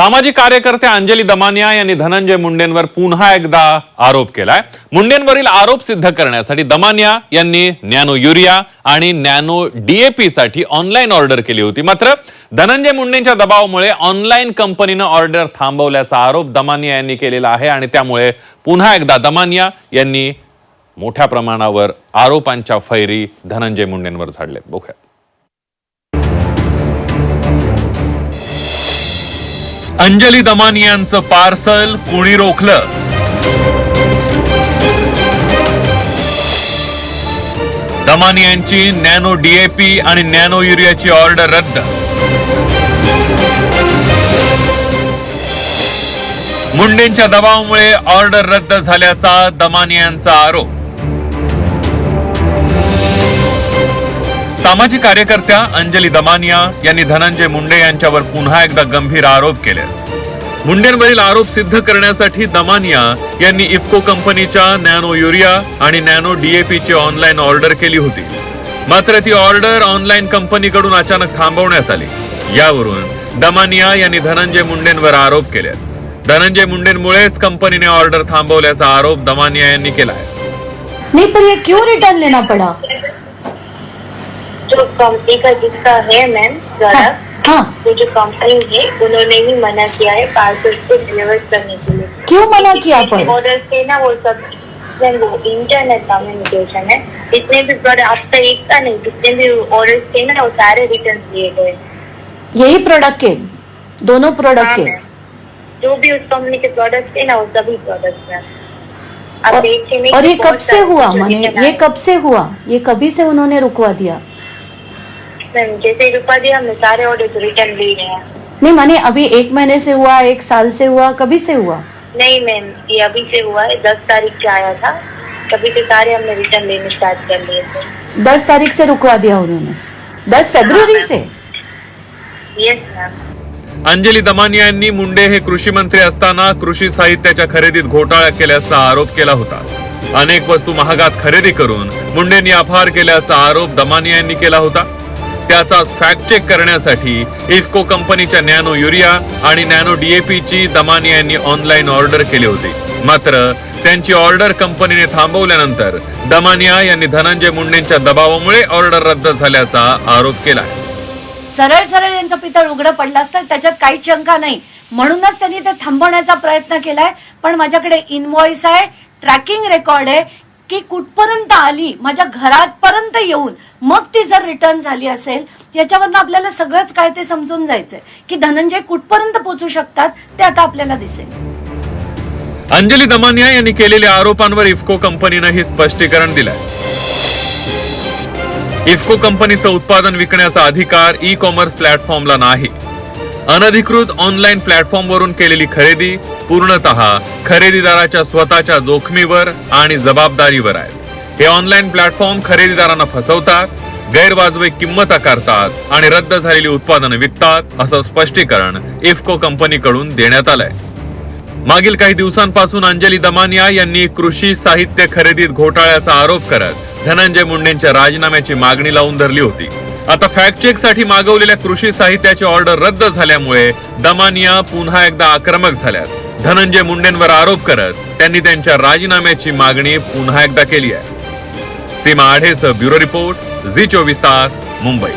सामाजिक कार्यकर्ते अंजली दमानिया यांनी धनंजय मुंडेंवर पुन्हा एकदा आरोप केलाय. मुंडेंवरील आरोप सिद्ध करण्यासाठी दमानिया यांनी नॅनो युरिया आणि नॅनो डीएपी साठी ऑनलाईन ऑर्डर केली होती. मात्र धनंजय मुंडेंच्या दबावामुळे ऑनलाईन कंपनीनं ऑर्डर थांबवल्याचा आरोप दमानिया यांनी केलेला आहे आणि त्यामुळे पुन्हा एकदा दमानिया यांनी मोठ्या प्रमाणावर आरोपांच्या फैरी धनंजय मुंडेंवर झाडले बघूया. अंजली दमानियांचं पार्सल कोणी रोखलं? दमानियांची नॅनो डीएपी आणि नॅनो युरियाची ऑर्डर रद्द. मुंडेंच्या दबावामुळे ऑर्डर रद्द झाल्याचा दमानियांचा आरोप. सामाजिक कार्यकर्त्या अंजली दमानिया यांनी धनंजय मुंडे यांच्यावर पुन्हा एकदा गंभीर आरोप केले. मुंडेंवरील आरोप सिद्ध करण्यासाठी दमानिया यांनी इफ्को कंपनीच्या नॅनो युरिया आणि नॅनो डीएपीची ऑनलाईन ऑर्डर केली होती. मात्र ती ऑर्डर ऑनलाईन कंपनीकडून अचानक थांबवण्यात आली. यावरून दमानिया यांनी धनंजय मुंडेंवर आरोप केले. धनंजय मुंडेंमुळेच कंपनीने ऑर्डर थांबवल्याचा आरोप दमानिया यांनी केला आहे. नहीं पर ये क्यों रिटर्न लेना पड़ा जो कंपनी का जिसका है मैम हाँ, हाँ। वो जो कंपनी है उन्होंने ही मना किया है पार्सल को डिलीवर करने के लिए। क्यों मना किया पर? ऑर्डर थे ना वो सब वो इंटरनेट कम्युनिकेशन है। जितने भी प्रोडक्ट तक एक का नहीं जितने भी ऑर्डर थे ना वो सारे रिटर्न लिए गए। यही प्रोडक्ट के? दोनों प्रोडक्ट हाँ, के? जो भी उस कंपनी के प्रोडक्ट थे ना वो सभी प्रोडक्ट अब और, और ये कब से हुआ माने ये कब से हुआ? ये कभी से उन्होंने रुकवा दिया? मैम जैसे रुपा दिया हमने सारे ऑर्डर रिटर्न लिए हैं। नहीं माने अभी एक महीने से हुआ एक साल से हुआ कभी से हुआ? नहीं मैम ये अभी से हुआ है। दस तारीख से आया था। तभी से सारे हमने रिटर्न लेने स्टार्ट कर लिए थे। दस तारीख से रुकवा दिया उन्होंने। दस फरवरी मैम। से? यस मैम अंजली दमानिया यांनी मुंडे हे कृषी मंत्री असताना कृषी साहित्याच्या खरेदीत घोटाळा केल्याचा आरोप केला होता. अनेक वस्तू महागात खरेदी करून मुंडेंनी अपहार केल्याचा आरोप दमानिया यांनी केला होता. त्याचा फॅक्ट चेक करण्यासाठी इफको कंपनीच्या नॅनो युरिया आणि नॅनो डीएपी ची दमानिया यांनी ऑनलाईन ऑर्डर केली होती. मात्र त्यांची ऑर्डर कंपनीने थांबवल्यानंतर दमानिया यांनी धनंजय मुंडेंच्या दबावामुळे ऑर्डर रद्द झाल्याचा आरोप केला सरळ सरळ यांचं पितळ उघड पडलं असतं त्याच्यात काही शंका नाही. म्हणूनच त्यांनी ते थांबवण्याचा प्रयत्न केलाय. पण माझ्याकडे इनव्हॉइस आहे ट्रॅकिंग रेकॉर्ड आहे की कुठपर्यंत आली माझ्या घरात पर्यंत येऊन मग ती जर रिटर्न झाली असेल याच्यावरनं आपल्याला सगळंच काय ते समजून जायचंय. की धनंजय कुठपर्यंत पोहोचू शकतात ते आता आपल्याला दिसेल. अंजली दमानिया यांनी केलेल्या आरोपांवर इफ्को कंपनीनं हे स्पष्टीकरण दिलंय. इफ्को कंपनीचं उत्पादन विकण्याचा अधिकार ई कॉमर्स प्लॅटफॉर्मला नाही. अनधिकृत ऑनलाईन प्लॅटफॉर्मवरून केलेली खरेदी पूर्णत खरेदीदाराच्या स्वतःच्या जोखमीवर आणि जबाबदारीवर आहे. हे ऑनलाईन प्लॅटफॉर्म खरेदीदारांना फसवतात गैरवाजवी किंमत आकारतात आणि रद्द झालेली उत्पादनं विकतात असं स्पष्टीकरण इफ्को कंपनीकडून देण्यात आलंय. मागील काही दिवसांपासून अंजली दमानिया यांनी कृषी साहित्य खरेदीत घोटाळ्याचा आरोप करत धनंजय मुंडेंच्या राजीनाम्याची मागणी लावून धरली होती. आता फॅक्ट चेकसाठी मागवलेल्या कृषी साहित्याची ऑर्डर रद्द झाल्यामुळे दमानिया पुन्हा एकदा आक्रमक झाल्यात. धनंजय मुंडेंवर आरोप करत त्यांनी त्यांच्या राजीनाम्याची मागणी पुन्हा एकदा केली आहे. सीमा आढेसह ब्युरो रिपोर्ट झी चोवीस तास मुंबई.